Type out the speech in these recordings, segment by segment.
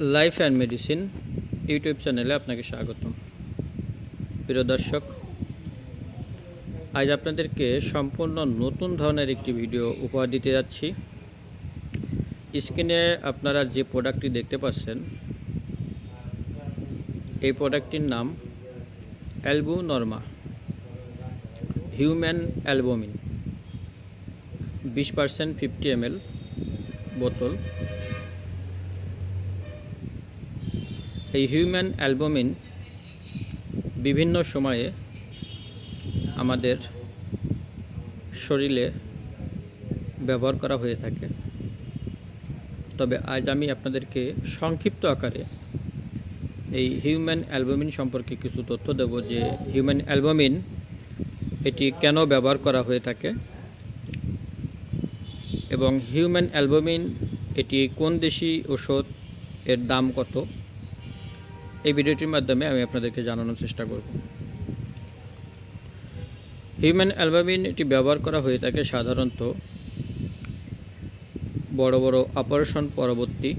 Life and medicine YouTube চ্যানেলে আপনাকে স্বাগতম। প্রিয় দর্শক, আজ আপনাদেরকে সম্পূর্ণ নতুন ধরনের একটি ভিডিও উপহার দিতে যাচ্ছি। স্ক্রিনে আপনারা যে প্রোডাক্টটি দেখতে পাচ্ছেন, এই প্রোডাক্টটির নাম অ্যালবু নর্মা হিউম্যান অ্যালবোমিন বিশ পার্সেন্ট ফিফটি এমএল বোতল। এই হিউম্যান অ্যালবুমিন বিভিন্ন সময়ে আমাদের শরীরে ব্যবহার করা হয়ে থাকে। তবে আজ আমি আপনাদেরকে সংক্ষিপ্ত আকারে এই হিউম্যান অ্যালবুমিন সম্পর্কে কিছু তথ্য দেব যে হিউম্যান অ্যালবুমিন এটি কেন ব্যবহার করা হয়ে থাকে এবং হিউম্যান অ্যালবুমিন এটি কোন দেশি ওষুধ এর দাম কত? এই ভিডিওটির মাধ্যমে আমি আপনাদেরকে জানানোর চেষ্টা করব। হিউম্যান অ্যালবামিন এটি ব্যবহার করা হয়ে থাকে সাধারণত বড় বড় অপারেশন পরবর্তী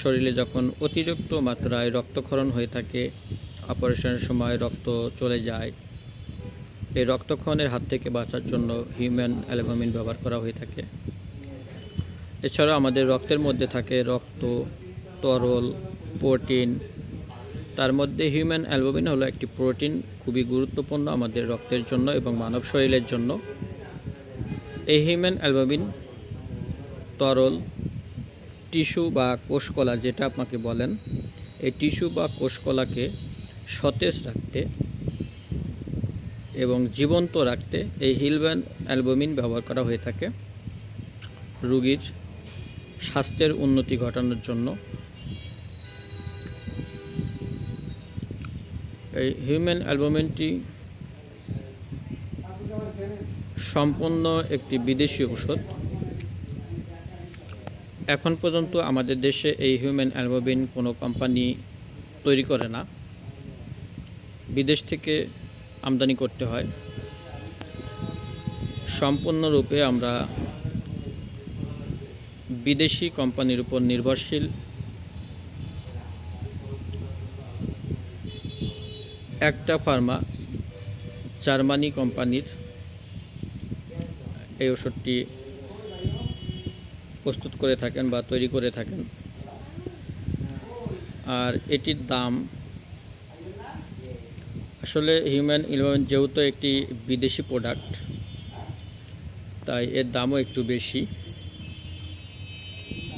শরীরে যখন অতিরিক্ত মাত্রায় রক্তক্ষরণ হয়ে থাকে, অপারেশনের সময় রক্ত চলে যায়। এই রক্তক্ষরণের হাত থেকে বাঁচার জন্য হিউম্যান অ্যালবামিন ব্যবহার করা হয়ে থাকে। এছাড়াও আমাদের রক্তের মধ্যে থাকে রক্ত, তরল প্রোটিন। তার মধ্যে হিউম্যান অ্যালবুমিন হলো একটি প্রোটিন, খুবই গুরুত্বপূর্ণ আমাদের রক্তের জন্য এবং মানব শরীরের জন্য। এই হিউম্যান অ্যালবুমিন তরল টিস্যু বা কোষকলা যেটা আপনাকে বলেন, এই টিস্যু বা কোষকলাকে সতেজ রাখতে এবং জীবন্ত রাখতে এই হিলম্যান অ্যালবুমিন ব্যবহার করা হয়ে থাকে। রুগীর স্বাস্থ্যের উন্নতি ঘটানোর জন্য এই হিউম্যান অ্যালবুমিনটি সম্পূর্ণ একটি বিদেশি ঔষধ। এখন পর্যন্ত আমাদের দেশে এই হিউম্যান অ্যালবুমিন কোনো কোম্পানি তৈরি করে না। বিদেশ থেকে আমদানি করতে হয়। সম্পূর্ণরূপে আমরা বিদেশি কোম্পানির উপর নির্ভরশীল। একটা ফার্মা, জার্মানি কোম্পানির এই ওষুধটি প্রস্তুত করে থাকেন বা তৈরি করে থাকেন। আর এটির দাম আসলে হিউম্যান ইলেভেন যেহেতু একটি বিদেশি প্রোডাক্ট, তাই এর দামও একটু বেশি।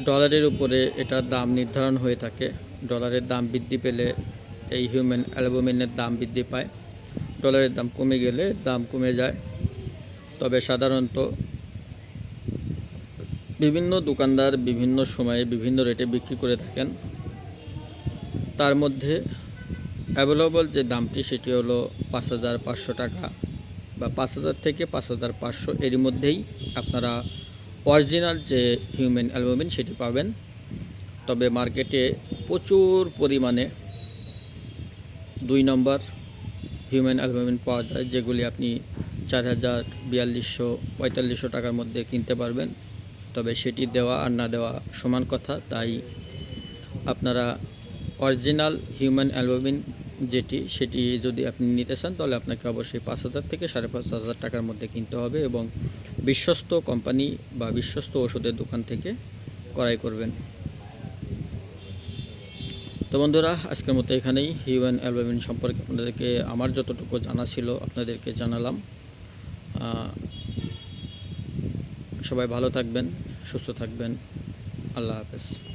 ডলারের উপরে এটার দাম নির্ধারণ হয়ে থাকে। ডলারের দাম বৃদ্ধি পেলে এই হিউম্যান অ্যালবুমিনের দাম বৃদ্ধি পায়। ডলারের দাম কমে গেলে দাম কমে যায়। তবে সাধারণত বিভিন্ন দোকানদার বিভিন্ন সময়ে বিভিন্ন রেটে বিক্রি করে থাকেন। তার মধ্যে অ্যাভেলেবল যে দামটি সেটি হলো পাঁচ হাজার পাঁচশো টাকা বা পাঁচ হাজার থেকে পাঁচ হাজার পাঁচশো এরই মধ্যেই আপনারা অরিজিনাল যে হিউম্যান অ্যালবুমিন সেটি পাবেন। তবে মার্কেটে প্রচুর পরিমাণে দুই নম্বর হিউম্যান অ্যালবামিন পাওয়া যায়, যেগুলি আপনি চার হাজার বিয়াল্লিশশো পঁয়তাল্লিশশো টাকার মধ্যে কিনতে পারবেন। তবে সেটি দেওয়া আর না দেওয়া সমান কথা, তাই আপনারা অরিজিনাল হিউম্যান অ্যালবুমিন যেটি, সেটি যদি আপনি নিতে চান, তাহলে আপনাকে অবশ্যই পাঁচ হাজার থেকে সাড়ে পাঁচ হাজার টাকার মধ্যে কিনতে হবে এবং বিশ্বস্ত কোম্পানি বা বিশ্বস্ত ওষুধের দোকান থেকে ক্রয় করবেন। তো বন্ধুরা, আজকের মতো এখানেই। হিউম্যান অ্যালবামিন সম্পর্কে আপনাদেরকে আমার যতটুকু জানা ছিল আপনাদেরকে জানালাম। সবাই ভালো থাকবেন, সুস্থ থাকবেন। আল্লাহ হাফেজ।